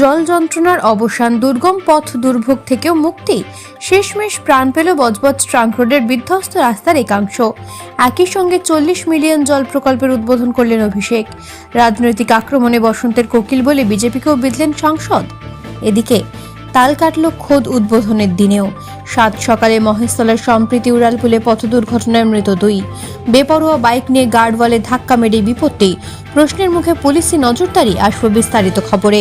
জল যন্ত্রণার অবসান দুর্গম পথ দুর্ভোগ থেকেও মুক্তি। শেষমেশ প্রাণ পেল বজবজ ট্রাঙ্ক রোডের বিধ্বস্ত রাস্তার একাংশ। একই সঙ্গে চল্লিশ মিলিয়ন জল প্রকল্পের উদ্বোধন করলেন অভিষেক। রাজনৈতিক আক্রমণে বসন্তের কোকিল বলে বিজেপিকেও বিধলেন সাংসদ। এদিকে, তাল কাটল খোদ উদ্বোধনের দিনেও। সাত সকালে মহেশতলার সম্প্রীতি উড়ালপুলে পথ দুর্ঘটনায় মৃত দুই। বেপরোয়া বাইক নিয়ে গার্ডওয়ালে ধাক্কা মেরে বিপত্তি। প্রশ্নের মুখে পুলিশি নজরদারি আসবে বিস্তারিত খবরে।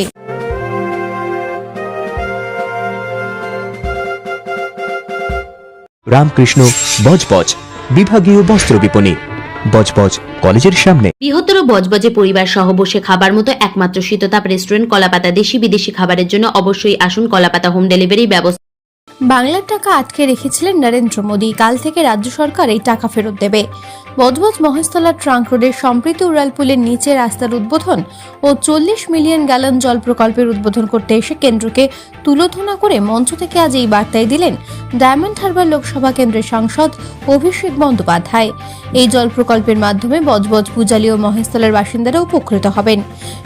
রামকৃষ্ণ বজবজ বিভাগীয় বস্ত্র বিপণী। বজবজ কলেজের সামনে। বৃহত্তর বজবজে পরিবার সহ বসে খাবার মতো একমাত্র শীততাপ রেস্টুরেন্ট কলাপাতা দেশি বিদেশি খাবারের জন্য অবশ্যই আসুন কলাপাতা হোম ডেলিভারি ব্যবস্থা। বাংলার টাকা আটকে রেখেছিলেন নরেন্দ্র মোদী। কাল থেকে রাজ্য সরকার এই টাকা ফেরত দেবে। বজবজ মহেশতলা ট্রাঙ্ক রোডের সম্প্রীতি উড়ালপুলের নিচে রাস্তার উদ্বোধন ও চল্লিশ মিলিয়ন গ্যালন জল প্রকল্পের উদ্বোধন করতে এসে কেন্দ্রকে তুলোধনা করে মঞ্চ থেকে আজ এই বার্তায় দিলেন ডায়মন্ড হারবার লোকসভা কেন্দ্রের সাংসদ অভিষেক বন্দ্যোপাধ্যায়। এই জল প্রকল্পের মাধ্যমে বজবজ পূজালি ও মহেশতলার বাসিন্দারা উপকৃত হবেন।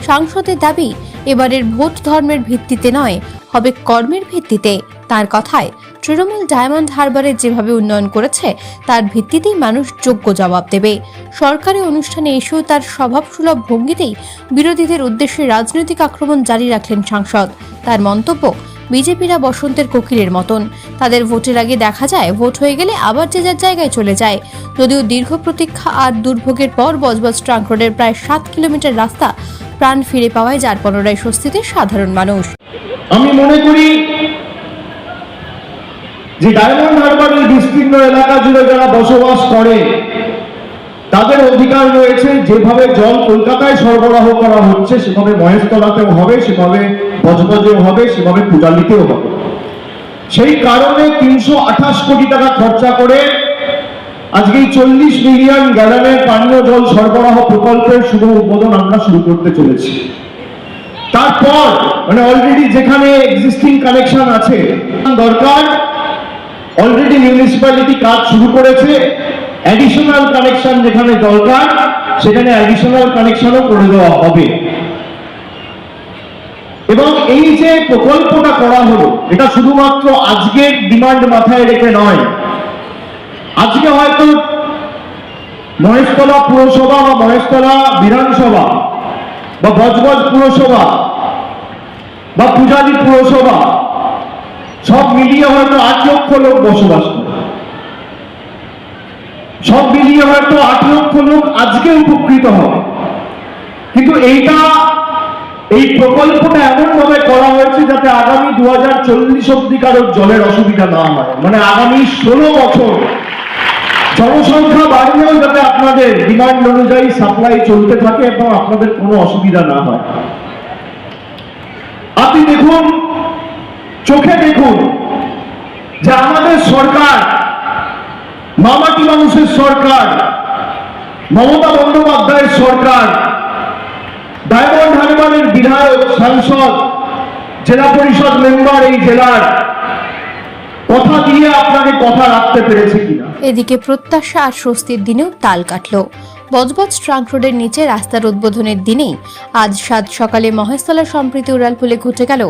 সাংসদের দাবি, এবারের ভোট ধর্মের ভিত্তিতে নয়, হবে কর্মের ভিত্তিতে। তার কথায়, তৃণমূল ডায়মন্ড হারবারের যেভাবে উন্নয়ন করেছে, তার ভিত্তিতেই মানুষ যোগ্য জবাব দেবে। সরকারি অনুষ্ঠানে এসেও তার স্বভাবসুলভ ভঙ্গিতেই বিরোধীদের উদ্দেশ্যে রাজনৈতিক আক্রমণ জারি রাখলেন সাংসদ। তার মন্তব্য বিজেপিরা বসন্তের কোকিলের মতন। তাদের ভোটের আগে দেখা যায়, ভোট হয়ে গেলে আবার যে যার জায়গায় চলে যায়। যদিও দীর্ঘ প্রতীক্ষা আর দুর্ভোগের পর বজবজ ট্রাঙ্ক রোডের প্রায় সাত কিলোমিটার রাস্তা প্রাণ ফিরে পাওয়ায় যার পুনরায় স্বস্তিতে সাধারণ মানুষ। আমি মনে করি যে ডায়মন্ড হারবারের বিস্তীর্ণ এলাকা জুড়ে যারা বসবাস করে তাদের অধিকার রয়েছে, যেভাবে জল কলকাতায় সরবরাহ করা হচ্ছে, সেভাবে মহেশতলাতেও হবে, সেভাবে বজবজেও হবে, সেভাবে পূজালিতেও হবে। সেই কারণে তিনশো আঠাশ কোটি টাকা খরচা করে আজকে এই চল্লিশ মিলিয়ন গ্যালনের পানীয় জল সরবরাহ প্রকল্পের শুভ উদ্বোধন আমরা শুরু করতে চলেছি। তারপর মানে অলরেডি যেখানে এক্সিস্টিং কানেকশন আছে, দরকার অলরেডি মিউনিসিপ্যালিটি কাজ শুরু করেছে অ্যাডিশনাল কানেকশন যেখানে দরকার, সেখানে অ্যাডিশনাল কানেকশনও করে দেওয়া হবে। এবং এই যে প্রকল্পটা করা হলো, এটা শুধুমাত্র আজকের ডিমান্ড মাথায় রেখে নয়। আজকে হয়তো মহেশতলা পুরসভা বা মহেশতলা বিধানসভা বা বজবজ পুরসভা বা পূজারী পুরসভা সব মিলিয়ে হয়তো আট লক্ষ লোক বসবাস করে। সব মিলিয়ে হয়তো আট লক্ষ লোক আজকে উপকৃত হবে। কিন্তু এইটা, এই প্রকল্পটা এমন ভাবে করা হয়েছে যাতে আগামী দু হাজার চল্লিশ অব্দি কারোর জলের অসুবিধা না হয়। মানে আগামী ষোলো বছর জনসংখ্যা বাড়লেও যাতে আপনাদের ডিমান্ড অনুযায়ী সাপ্লাই চলতে থাকে এবং আপনাদের কোনো অসুবিধা না হয়। আপনি দেখুন, চোখে দেখুন যে আমাদের সরকার মামাটি মানুষের সরকার, মমতা বন্দ্যোপাধ্যায়ের সরকার, ডায়মন্ড হারবারের বিধায়ক, সাংসদ, জেলা পরিষদ মেম্বার এই জেলার। কথা দিয়ে আপনাকে কথা রাখতে পেরেছে কিনা? এদিকে প্রত্যাশা আর স্বস্তির দিনেও তাল কাটল। বজবজ ট্রাঙ্ক রোডের নিচে রাস্তার উদ্বোধনের দিনেই আজ সাত সকালে মহেশতলা সম্প্রীতি উড়ালপুলে ঘটে গেল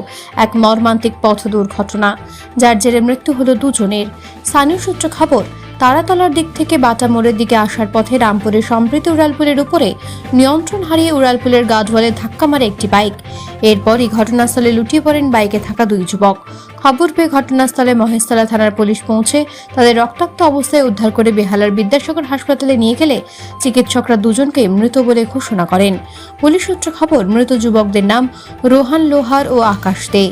এক মর্মান্তিক পথ দুর্ঘটনা। যার জেরে মৃত্যু হল দুজনের। স্থানীয় সূত্র খবর তারাতলার দিক থেকে বাটা মোড়ের দিকে আসার পথে রামপুরের সম্প্রীতি উড়ালপুলের উপরে নিয়ন্ত্রণ হারিয়ে উড়ালপুলের গাছওয়ালে ধাক্কা মারে একটি বাইক। এরপরই ঘটনাস্থলে লুটিয়ে পড়েন বাইকে থাকা দুই যুবক। খবর পেয়ে ঘটনাস্থলে মহেশতলা থানার পুলিশ পৌঁছে তাদের রক্তাক্ত অবস্থায় উদ্ধার করে বেহালার বিদ্যাসাগর হাসপাতালে নিয়ে গেলে চিকিৎসকরা দুজনকে মৃত বলে ঘোষণা করেন। পুলিশ সূত্রে খবর, মৃত যুবকদের নাম রোহান লোহার ও আকাশ দে।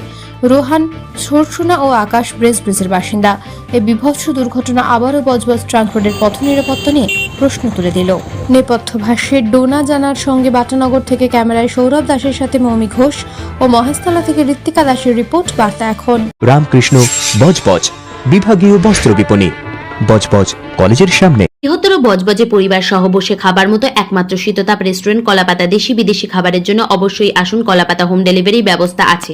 রোহান সরসুনা ও আকাশ ব্রেস ব্রিজের বাসিন্দা। এই বিভৎস দুর্ঘটনা আবারও বজবজ ট্রাঙ্ক রোডের পথ নিরাপত্তা নিয়ে প্রশ্ন তুলে দিল। নেপথ্য ভাষ্যে ডোনা জানার সঙ্গে বাটানগর থেকে ক্যামেরায় সৌরভ দাসের সাথে মৌমি ঘোষ ও মহেশতলা থেকে ঋত্বিকা দাসের রিপোর্ট বার্তা এখন। রামকৃষ্ণ বজবজ বিভাগীয় বস্ত্র বিপণী বজবজ কলেজের সামনে। বৃহত্তর বজবজে পরিবার সহ বসে খাবার মতো একমাত্র শীততাপ রেস্টুরেন্ট কলাপাতা দেশি বিদেশি খাবারের জন্য অবশ্যই আসুন কলাপাতা হোম ডেলিভারি ব্যবস্থা আছে।